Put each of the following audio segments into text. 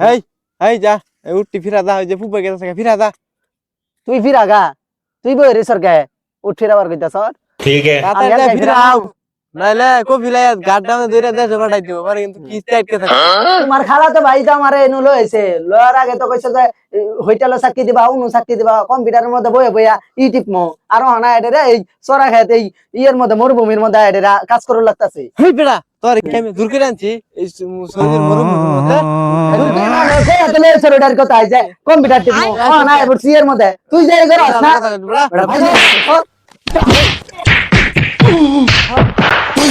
है। है जा। ए उठ फिर आदा जे फुबे के सके फिर आदा आगा तू बोरे सर गए उठ रहा सर ठीक है নাইলে কপি লাই মধ্যে দইরা দেশে পাঠাই দিব পারে কিন্তু কি চাইতে থাকে তোমার খালা তো ভাই তো আমারে এনু লইছে লয়ার আগে তো কইছে যে হইটালো সাক্ষী দিবা উনু সাক্ষী দিবা কম্পিউটারের মধ্যে বইয়া বইয়া ই টিপমো আর হনা এডে রে এই সরা খেত এই ইয়ের মধ্যে মরুভূমির মধ্যে এডে কাজ করে লাগতাছে হেই বেড়া তোর কি আমি দূর করে আনছি এই সৌদির মরুভূমির মধ্যে কথা আছে কম্পিউটার টিপমো হনা এবার সিয়ের মধ্যে তুই যাই করস না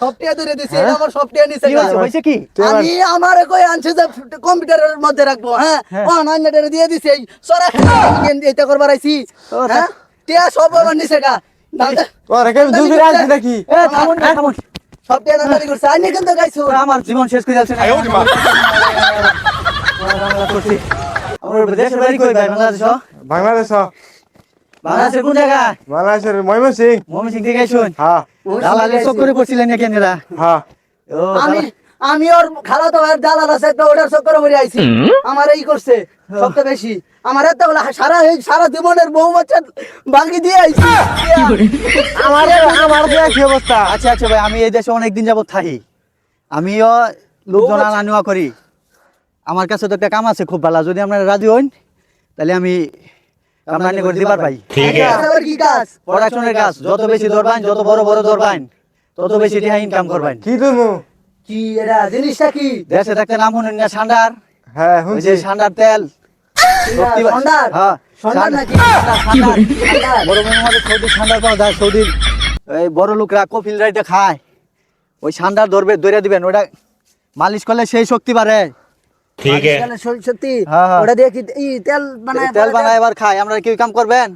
সফটওয়্যার ধরে দিছে এটা আমার সফটওয়্যার নিছে কি হয়েছে হয়েছে কি? আমি আমার কই আনছে যে কম্পিউটারের মধ্যে রাখব হ্যাঁ? অনলাইন নেটে দিয়ে দিছে এই। সরা এটা করবার আইছি। হ্যাঁ? টিয়া সব আমার নিছে গা। তোর কি আমি দূর করে নাকি? এ থামুন থামুন। সফটওয়্যার নাম্বারি করছে। আমি কিন্তু গাইছো। আমার জীবন শেষ করে যাচ্ছে আমার দেশের বাড়ি কই বাংলাদেশ বাংলাদেশ বাংলাদেশের কোন জায়গা? বাংলাদেশের ময়মনসিং। ময়মনসিং থেকে আইছুন হ্যাঁ দালালে চক্করে পড়ছিলেন না কেনেরা হ্যাঁ আমি আমি ওর খালা তো দালাল আছে ওটার চক্করে মরে আইছি। আমার এই করছে সবচেয়ে বেশি। আমার এত সারা এই সারা জীবনের বউ বাচ্চা বাকি দিয়ে আইছি। আমার আমার যে কি অবস্থা? আচ্ছা আচ্ছা ভাই আমি এই দেশে অনেক দিন যাবত থাকি। আমিও লোকজন আনা নেওয়া করি। আমার কাছে তো একটা কাম আছে খুব ভালো। যদি আপনারা রাজি হন তাহলে আমি আমদানি দিবার ভাই। ঠিক আছে। কি প্রোডাকশনের যত বেশি ধরবেন যত বড় বড় তত বেশি টাকা ইনকাম করবেন। কি কি জিনিসটা কি? দেশে থাকতে নাম না সান্ডার। হ্যাঁ সান্ডার তেল। সান্ডার হ্যাঁ সান্ডার নাকি? বড় বড় সৌদি সান্ডার পাওয়া যায় সৌদির। এই বড় লোকরা কফিল রাইটে খায়। ওই সান্ডার ধরবে ধরে দিবেন। ওটা মালিশ করলে সেই শক্তি বাড়ে। ঠিক আছে। সত্যি হ্যাঁ, হ্যাঁ। ওটা তেল বানায় তেল বানায় এবার খাই আমরা কি কাম করবেন?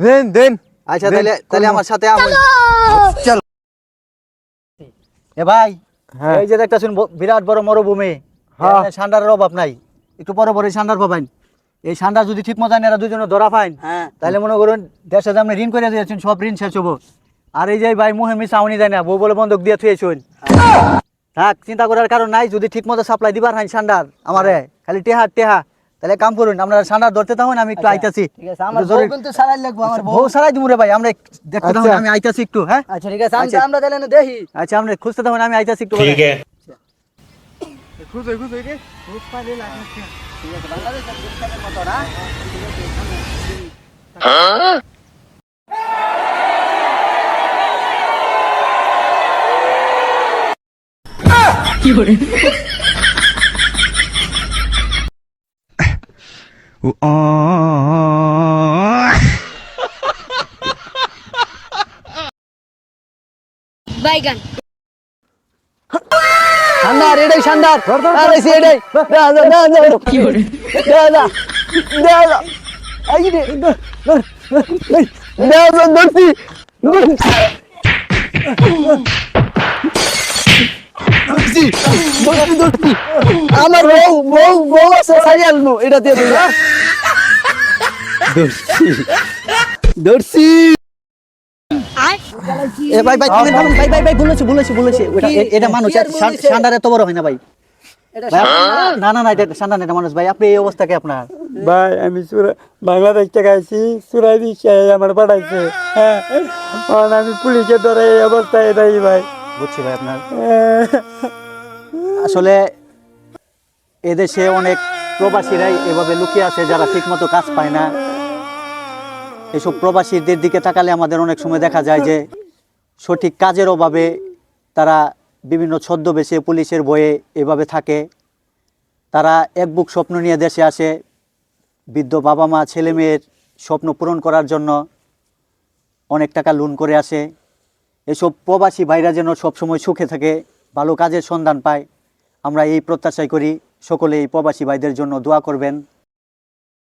দেন দেন। আচ্ছা তাহলে তাহলে আমার সাথে চল! এ ভাই হ্যাঁ। এই যে বিরাট বড় মরুভূমি। সান্ডারের অভাব নাই। একটু পরে পরে সান্ডার পাবেন। এই সান্ডা যদি ঠিক মতো এরা দুজনে ধরা পাইন তাহলে মনে করুন দেশে আপনি ঋণ করে দিয়েছেন সব ঋণ শেষ হব। আর এই যে ভাই মুহেমি চাউনি দেয় না বউ বলে বন্ধক দিয়ে থুয়েছেন থাক চিন্তা করার কারণ নাই যদি ঠিক মতো সাপ্লাই দিবার হয় সান্ডার আমার হ্যাঁ। খালি টেহা টেহা। তাহলে কাম করুন আপনারা সান্ডার ধরতে থাকুন আমি একটু আচ্ছা। আইতাছি। ঠিক বউ সারাই লাগবো রে ভাই আমরা দেখতে থাকুন আচ্ছা। আমি আইতাছি একটু হ্যাঁ? আচ্ছা ঠিক আছে আচ্ছা। আমরা তাহলে দেখি। আচ্ছা আমরা খুঁজতে থাকুন আমি আইতাছি একটু ঠিক আছে। খুঁজে খুঁজে রে খুঁজ পাইলে লাগে ঠিক আছে বাংলাদেশ কত না? হ্যাঁ? দা দা কি করে দা দা দা দা আই রে দা দা দা দা ধরছি ধরছি ধরছি ধরছি আমার বউ বউ বউ আছে সাইয়াল নু এটা দিয়ে দিই ধরছি এ ভাই ভাই থামেন, থামেন, ভাই ভাই ভাই বলেছি বলেছি বলেছি। ওটা এ- এটা মানুষ? সান্ডার এত বড় হয় না ভাই। এটা না। না না এটা সান্ডার না এটা মানুষ ভাই আপনি এই অবস্থাকে আপনার? ভাই আমি সুরা বাংলাদেশ থেকে আইছি সুরাই দিচ্ছে আমার পাঠাইছে হ্যাঁ? আমি পুলিশে ধরে এই অবস্থায় এটাই ভাই। বুঝছি ভাই আপনার। আসলে এদেশে অনেক প্রবাসীরাই এভাবে লুকিয়ে আছে যারা ঠিকমতো কাজ পায় না। এসব প্রবাসীদের দিকে তাকালে আমাদের অনেক সময় দেখা যায় যে সঠিক কাজের অভাবে তারা বিভিন্ন ছদ্মবেশে পুলিশের বয়ে এভাবে থাকে। তারা এক বুক স্বপ্ন নিয়ে দেশে আসে, বৃদ্ধ বাবা মা ছেলে মেয়ের স্বপ্ন পূরণ করার জন্য অনেক টাকা লোন করে আসে। এসব প্রবাসী ভাইরা যেন সবসময় সুখে থাকে, ভালো কাজের সন্ধান পায়। আমরা এই প্রত্যাশাই করি সকলে এই প্রবাসী ভাইদের জন্য দোয়া করবেন।